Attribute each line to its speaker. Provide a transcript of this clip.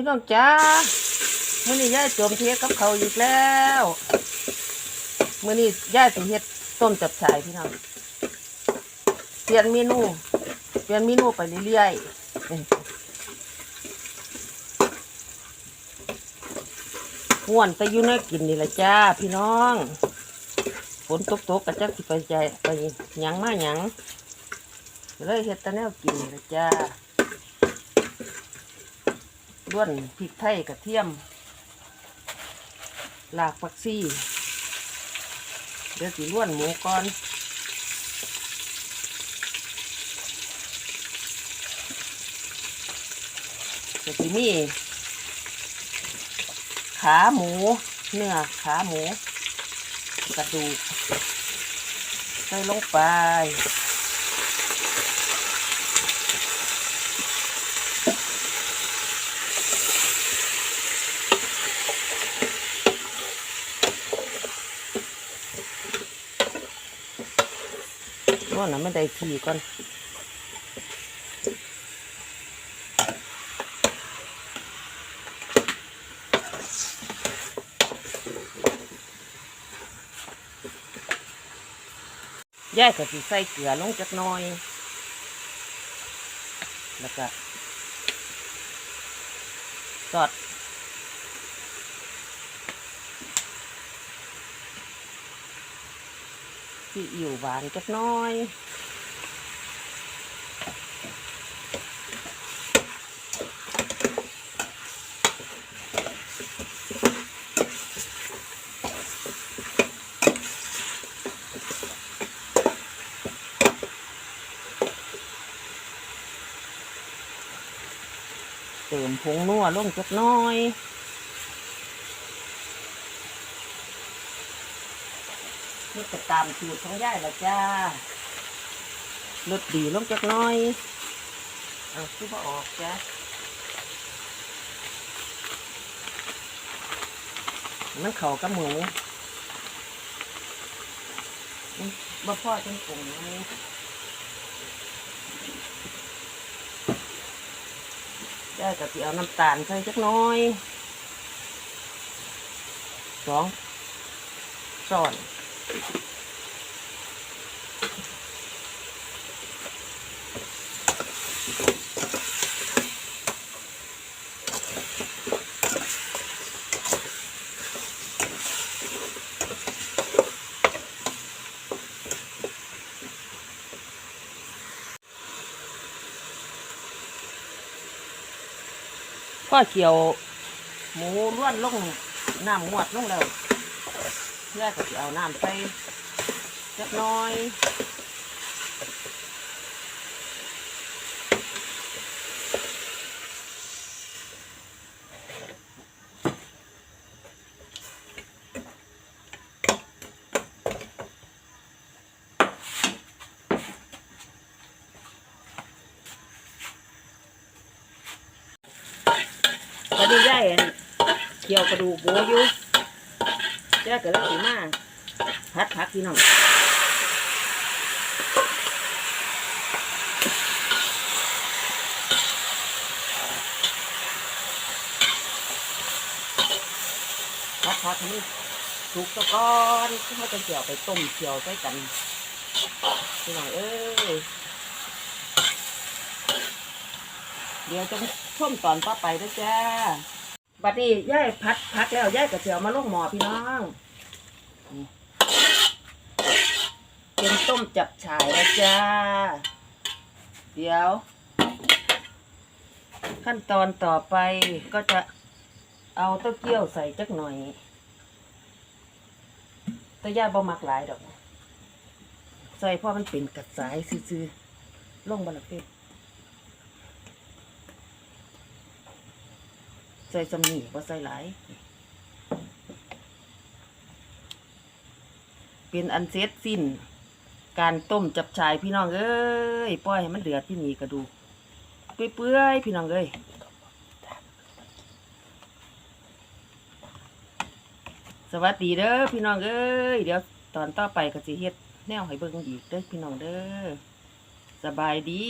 Speaker 1: พี่น้องจ้ามื้อนี้ย่ายโจมเทียกับเขาอีกแล้วมื้อนี้ย่ายสิเฮ็ดต้มจับฉายพี่น้องเปลี่ยนเมนูเปลี่ยนเมนูไปเรื่อยๆนี่ม่วนแต่อยู่ในกินนี่แหละจ้า พี่น้องฝนตกๆกระจักสิไปใจไปหยังมาหยังเลยเฮ็ดแต่แนวกินนี่แหละจ้า ล้วนพริกไทยกระเทียมหลากผักซี่ เดี๋ยวสิล้วนหมูก่อนเดี๋ยวสิมีขาหมู เนื้อขาหมู กระดูกใส่ลงไป ว่านะไม่ได้ขีก่อนย่ายก็สิใส่เกลือลงจักหน่อย แล้วก็สอด ซีอิ๊วหวานจักน้อยเติมผงนัวลงจักน้อย นี่ก็ตามสูตรของยายละจ้ารสดีลงจักน้อย เอาคือบ่ออกจ้ะมันเข่ากับหมูอืมบ่พอจังปรุงเลยได้กับเอาน้ำตาลใส่จักน้อยสองช้อน ก็เกี่ยว หมูล้วนลงน้ำงวดลงแล้ว เพื่อก็จะเอาน้ำใส่จักน้อยก็ดีได้อันเกี่ยวกระดูกหมูอยู่ แจ้ก็เลยสีมาพัดพักพี่น้องพัดพักให้มันสุกตะก้อนเขาจะเกี่ยวไปต้มเกี่ยวใส่กันพี่น้องเอ้ยเดี๋ยวจะช่วมตอนต่อไปด้วยจ้า บัดนี้ย่ายพัดพักแล้วย่ายกระเจียวมาลงหมอพี่น้องเป็นต้มจับฉ่ายแล้วจ้า เดี๋ยว ขั้นตอนต่อไปก็จะเอาเต้าเกี้ยวใส่จักหน่อยต้ย่าบ่มักหลายดอก ใส่เพราะมันเป็นกัดสายซื่อๆลงบละเป็ด ใส่สำนีบ่ใส่หลาย เป็นอันเสร็จสิ้น การต้มจับชายพี่น้องเอ้ยปล่อยให้มันเดือดที่นี่กระดูเปื่อยๆพี่น้องเอ้ยสวัสดีเด้อพี่น้องเอ้ยเดี๋ยวตอนต่อไปก็สิเฮ็ดแนวให้เบิ่งอีกเด้อพี่น้องเด้อสบายดี